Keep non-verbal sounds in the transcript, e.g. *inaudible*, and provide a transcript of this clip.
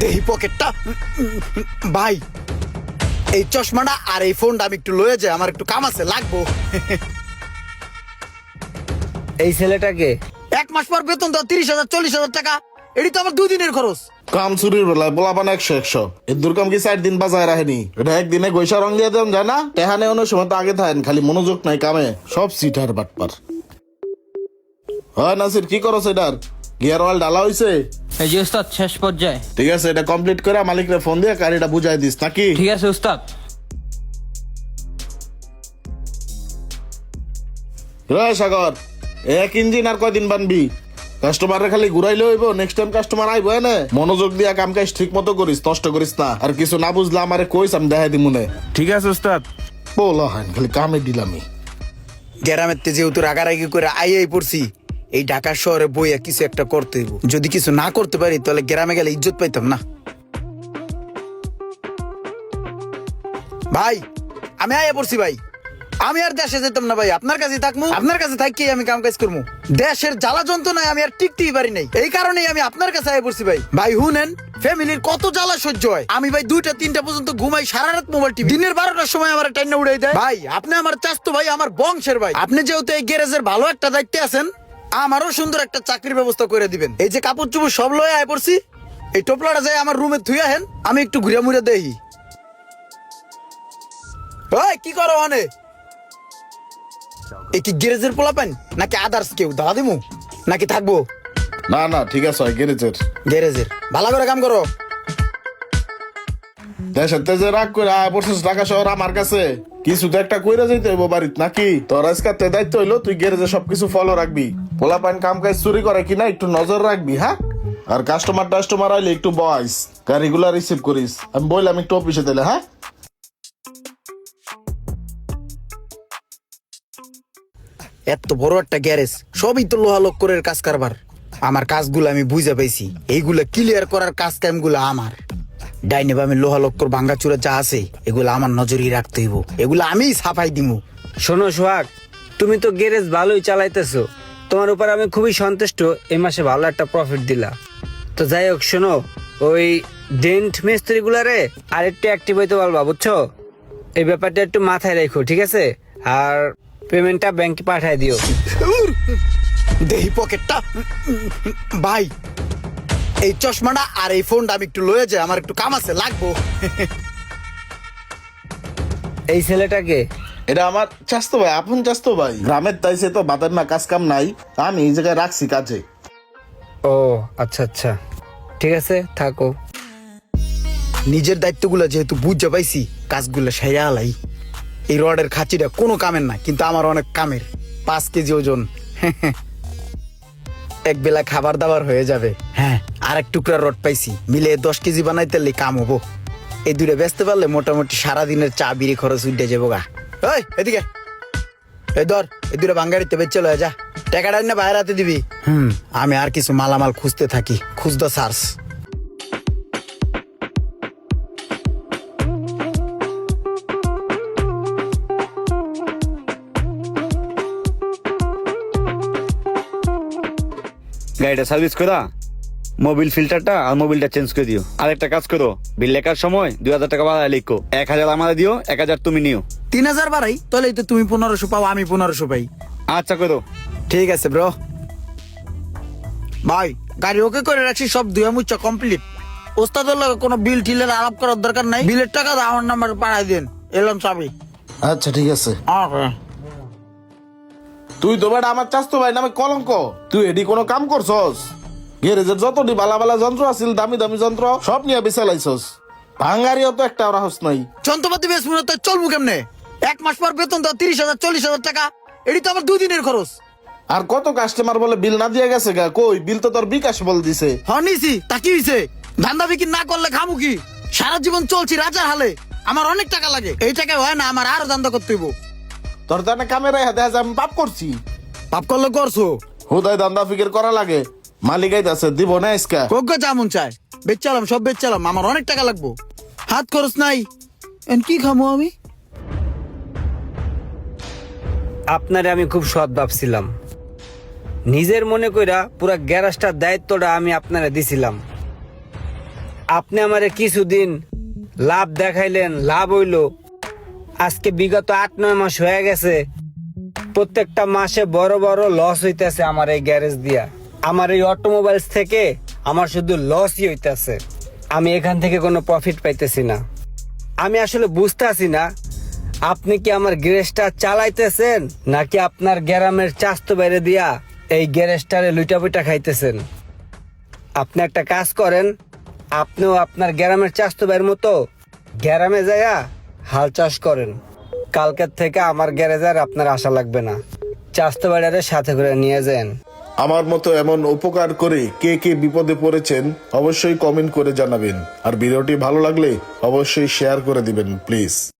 দেহি পকেটটা ভাই। এই চশমাটা আর এই ফোনটা আমি একটু লয়ে যাই আমার একটু কাম আছে লাগবো। এই ছেলেটাকে এক মাস পর বেতন দাও তিরিশ হাজার চল্লিশ হাজার টাকা। এটি তো আমার দুই দিনের খরচ। কাম চুরির বেলায় বলাবান একশো একশো। এর দুর্গম কি চার দিন বাজায় রাখেনি? এটা একদিনে গৈসা রং দিয়ে দেন যায় না? তেহানে অন্য সময় তো আগে থাকেন খালি মনোযোগ নাই কামে। সব সিটার বাটপার। হয় নাসির কি করো সেটার? গিয়ার অয়েল ডালা হইছে? এই যে উস্তাদ শেষ পর্যায়ে। ঠিক আছে এটা কমপ্লিট করে মালিকরে ফোন দিয়ে গাড়িটা বুঝাই দিস নাকি? ঠিক আছে উস্তাদ রে সাগর এক ইঞ্জিন আর কয়দিন বানবি? কাস্টমারে খালি ঘুরাইলে হইব নেক্সট টাইম কাস্টমার আইব এনে? মনোযোগ দিয়া কাম কাজ ঠিক মতো করিস নষ্ট করিস না। আর কিছু না বুঝলে আমারে কইস আমি দেখাই দিমুনে ঠিক আছে উস্তাদ বলা হয় খালি কামে দিলামি গ্রামের তে যেহেতু রাগারাগি করে আইয়াই পড়ছি এই ঢাকা শহরে বইয়া কিছু একটা করতে হইব। যদি কিছু না করতে পারি, তাহলে গ্রামে গেলে ইজ্জত পাইতাম না। ভাই, আমি আইয়া পড়ছি ভাই। আমি আর দেশে যেতাম না ভাই। আপনার কাছে থাকব, আপনার কাছে থাকি আমি কাম কাজ করব। দেশের জ্বালা যন্ত্রণায় আমি আর টিকতেই পারি নাই। এই কারণেই আমি আপনার কাছে আইয়া পড়ছি ভাই। ভাই হুনেন ফ্যামিলির কত জ্বালা সহ্য হয়। আমি ভাই দুইটা, তিনটা পর্যন্ত ঘুমাই সারা রাত মোবাইল টিভি। দিনের বারোটার সময় আমার টাইনা উড়াই দেয়। ভাই, আপনি আমার চাস্তো ভাই, আমার বংশের ভাই। আপনি যেহেতু এই গ্যারেজের ভালো একটা দায়িত্বে আছেন আমারও সুন্দর একটা চাকরির ব্যবস্থা করে দিবেন। এই যে কাপড় চুপড় সব লয়ে আয় পড়ছি এই টোপলাটা যাই আমার রুমে থুইয়া হেন আমি একটু ঘুরে মুড়ে দেই ভাই কি করো অনে এ কি গ্যারেজের পোলা পান নাকি আদার্স কেউ? দাদা দিমু? নাকি থাকব? না না ঠিক আছে গ্যারেজের। গ্যারেজের। ভালো করে কাম করো। দেশের তেজে রাগ করে আয় পড়ছিস ঢাকা শহর আমার কাছে। কিছু তো একটা কইরা যাইতে হইব বাড়িত, নাকি? তোর আজকে তে দায়িত্ব হইল, তুই গ্যারেজে সবকিছু ফলো রাখবি। পোলা পান কাম কাজ চুরি করে কিনা একটু নজর রাখবি হ্যাঁ? আর কাস্টমার টাস্টমার আইলে একটু বয়স গাড়িগুলা রিসিভ করিস। আমি বললাম একটু অফিসে দিলে হ্যাঁ? এত বড় একটা গ্যারেজ, সবই তো লোহা লক্করের কাজ কারবার। আমার কাজগুলো আমি বুঝে পাইছি, এইগুলা ক্লিয়ার করার কাজ কামগুলো আমার। ডাইনে বামে লোহা লক্কর ভাঙ্গাচুরা যা আছে এগুলো আমার নজরই রাখতে হইব। এগুলো আমিই সাফাই দিমু। শোনো সোহাগ তুমি তো গ্যারেজ ভালোই চালাইতেছো। তোমার উপর আমি খুবই সন্তুষ্ট এই মাসে ভালো একটা প্রফিট দিলা। তো যাই হোক শোনো ওই ডেন্ট মিস্ত্রি গুলারে আর একটু অ্যাক্টিভ হইতে পারবা বুঝছ? এই ব্যাপারটা একটু মাথায় রাখো ঠিক আছে? আর পেমেন্টটা ব্যাংকে পাঠায় দিও। দেহি পকেটটা। ভাই এই চশমাটা আর এই ফোনটা আমি একটু লয়ে যাই আমার একটু কাম আছে লাগবো। এই ছেলেটাকে? এটা আমার চাস্তো ভাই আপন চাস্তো ভাই। গ্রামের তাইছে তো বাতের না কাজ কাম নাই। আমি এই জায়গায় রাখছি কাজে। ও আচ্ছা আচ্ছা। ঠিক আছে থাকো। নিজের দায়িত্বগুলো যেহেতু বুঝতে পাইছি কাজগুলো সেরা আলাই। এই রডের খাঁচিটা কোনো কামের না কিন্তু আমার অনেক কামের। পাঁচ কেজি ওজন। *laughs* এক বেলা খাবার দাবার হয়ে যাবে। হ্যাঁ আর এক টুকরা রড পাইছি। মিলে দশ কেজি বানাইতে কাম হব। এই দুটো বেচতে পারলে মোটামুটি সারাদিনের চা, বিড়ি খরচ উঠে যাব গা। ওই এদিকে। এই ধর, এই দুটো বাঙ্গাড়িতে বেচে লয়ে যা। টাকাটা না বাইরে হাতে দিবি। হুম, আমি আর কিছু মালামাল খুঁজতে থাকি। খুঁজতে সার্স গাড়িটা সার্ভিস করা? মোবিল ফিল্টারটা আর মোবিলটা চেঞ্জ করে দিও। আর একটা কাজ করো বিল লেখার সময় দুই হাজার টাকা বাড়ায় লিখো। এক হাজার আমার দিও এক হাজার তুমি নিও। তিন হাজার বাড়াই তাহলে তো তুমি পনেরোশো পাও আমি পনেরোশো পাই। আচ্ছা করো। ঠিক আছে ব্রো ভাই গাড়ি ওকে করে রাখছি সব দুয়া মুচ্ছা কমপ্লিট ওস্তাদের লগে কোনো বিল টিলের আলাপ করার দরকার নাই। বিলের টাকা আমার নাম্বার পাঠাই দেন। এলাম চাবি। আচ্ছা ঠিক আছে। তুই তো বেটা আমার চাস্তো ভাই নামে কলঙ্ক। তুই এডি কোনো কাম করছস? গ্যারেজের যতটি বালা বালা যন্ত্র আছিল দামি দামি যন্ত্র সব নিয়ে বেচালাইছস ভাঙ্গারিও তো একটা ওরা হস নাই। যন্ত্রপাতি বেশ মনে হয় চলবো কেমনে? এক মাস পর বেতন দাও তিরিশ হাজার চল্লিশ হাজার টাকা। এটি তো আমার দুই দিনের খরচ। আর কত কাস্টমার বলে বিল না দিয়ে গেছে গা? কই বিল তো তোর বিকাশ বল দিছে। হনিছি তা কি হয়েছে ধান্দা বিক্রি না করলে খামু কি? সারা জীবন চলছি রাজার হালে। আমার অনেক টাকা লাগে। এই টাকা হয় না আমার আরও ধান্দা করতে হইব। তোর তো একটা ক্যামেরায় দেখা যায় আমি পাপ করছি। পাপ করলে করছ। হুদায় দান্দা ফিকির করা লাগে। মালিক আইতাছে দিব না যেমন চায়। বেচালাম সব বেচালাম আমার অনেক টাকা লাগবো। হাত খরচ নাই। এন কি খামো আমি? আপনারে আমি খুব সৎ ভাবছিলাম। নিজের মনে কইরা পুরা গ্যারাজটার দায়িত্বটা আমি আপনারা দিছিলাম। আপনি আমারে কিছুদিন লাভ দেখাইলেন লাভ হইল। আজকে বিগত আট নয় মাস হয়ে গেছে। প্রত্যেকটা মাসে বড় বড় লস হইতেছে আমার এই গ্যারেজ দিয়া। আমার এই অটোমোবাইলস থেকে আমার শুধু লসই হইতেছে। আমি এখান থেকে কোনো প্রফিট পাইতেছি না। আমি আসলে বুঝতে বুঝতেছি না, আপনি কি আমার গ্যারেজটা চালাইতেছেন, নাকি আপনার গ্রামের চাস্ত বাইরে দিয়া এই গ্যারেজটারে লুইটা পুইটা খাইতেছেন? আপনি একটা কাজ করেন, আপনিও আপনার গ্রামের চাস্ত বাইরের মতো গ্রামে যায়া হাল চাষ করেন। কালকের থেকে আমার গ্যারেজে আর আপনার আশা লাগবে না। চাস্ত বাইরে সাথে করে নিয়ে যান। আমার মতো এমন উপকার করে কে কে বিপদে পড়েছেন অবশ্যই কমেন্ট করে জানাবেন। আর ভিডিওটি ভালো লাগলে অবশ্যই শেয়ার করে দিবেন, প্লিজ।